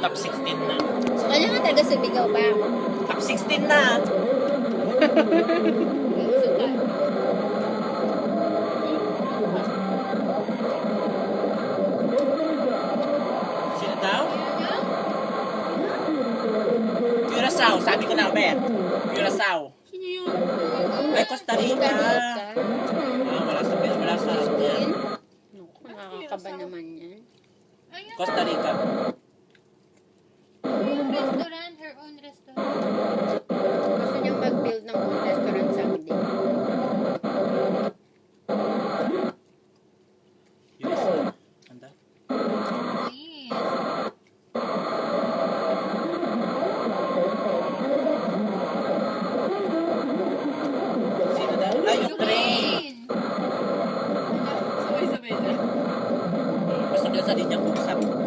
top 16 na. So, kanya nga talaga sumigaw ba? Top 16 na. Sino daw? Curacao, sabi ko na, Bet. Curacao. Sino yun? Ay, Costa Rica. Ah, wala sa wala sa nakakaba naman yan. Costa Rica. Restaurant, her own restaurant. Gusto niyang mag-build ng own restaurant someday. USA. Anda? Please. Sino daw? Ay, Ukraine. Sabay-sabay na. Basta dyan sa linya kung saan.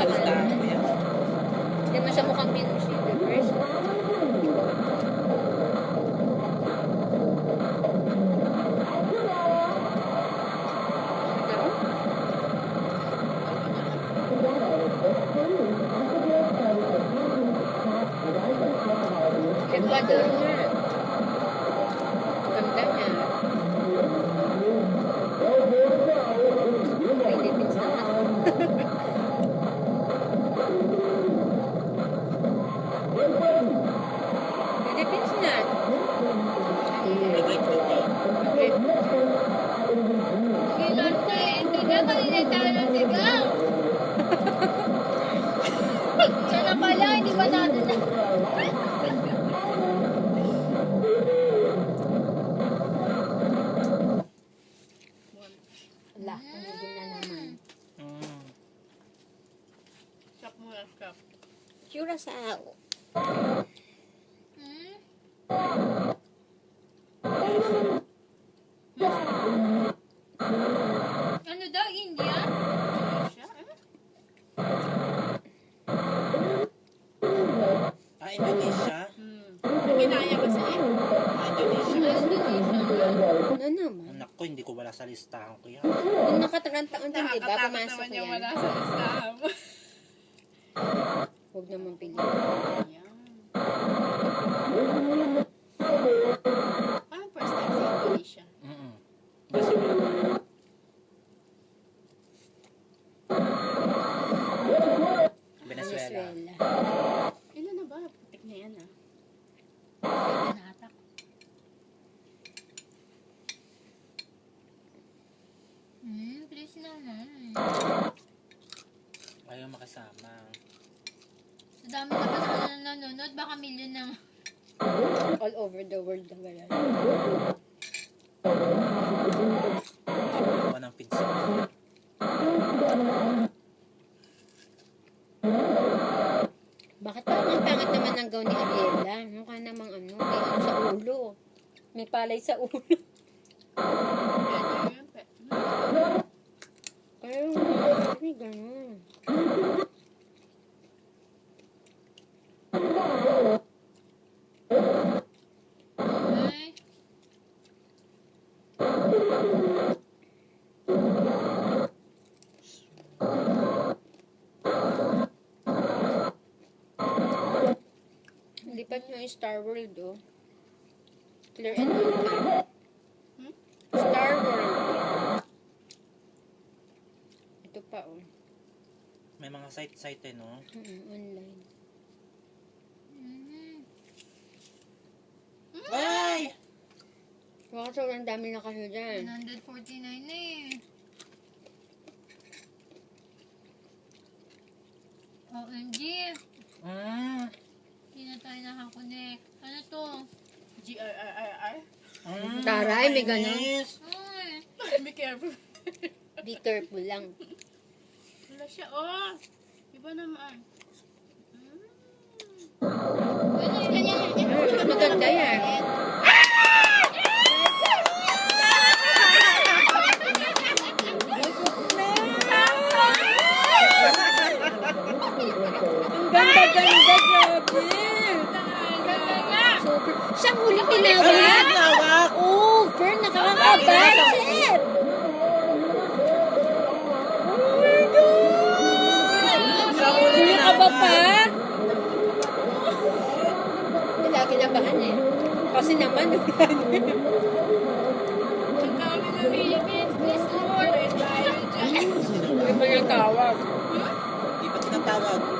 Sa listahan ko yan. Hindi mo siya mukhang Venus Universe. Ecuador nga. Ganda Siya na pala, hindi ba natin na. Ala, panigin na naman. Mm. Stop muna, stop. Curacao. Hmm? Ano daw, India? Asia? Ah, Indonesia. Hmm. Kinaya kasi eh. Ah, Indonesia. Indonesia. Ano naman? Anak ko, hindi ko wala sa listahan ko yan. Kung nakatarang taon din, di ba? Pumasok yung yan. wala sa listahan mo. Huwag naman piliin. Ayan. Parang first time sa Indonesia. Mm-mm. Kasi, Venezuela. Ilan na ba? Putik na yan ah. Sige na ata. Hmm, please naman. Ayaw makasama. Sa dami na ba na nanonood, baka million na. All over the world na wala. Gawa ng pizza. Bakit parang ang pangit naman ng gown ni Ariela? Mukha namang ano, may ano sa ulo. May palay sa ulo. Pwede yun, pwede. Pero, may ganun. Ay, Lipat nyo yung Star World, oh. Clear and open. Hmm? Star World. Ito pa, oh. May mga site-site eh, no? Mm, online. mhm. Ay! Baka sobrang dami na kayo dyan. 149 na eh. OMG, Mm. hindi na tayo nakakonect. Ano to? G-R-R-R-R? Mm. Taray, may ganun. Ay, be careful. Be careful lang. Wala siya, oh. Iba naman. Mas maganda yan. kasi naman. Ang dami ng Philippines, please Lord. Mga tawag. Hmm? Hindi pa tinatawag.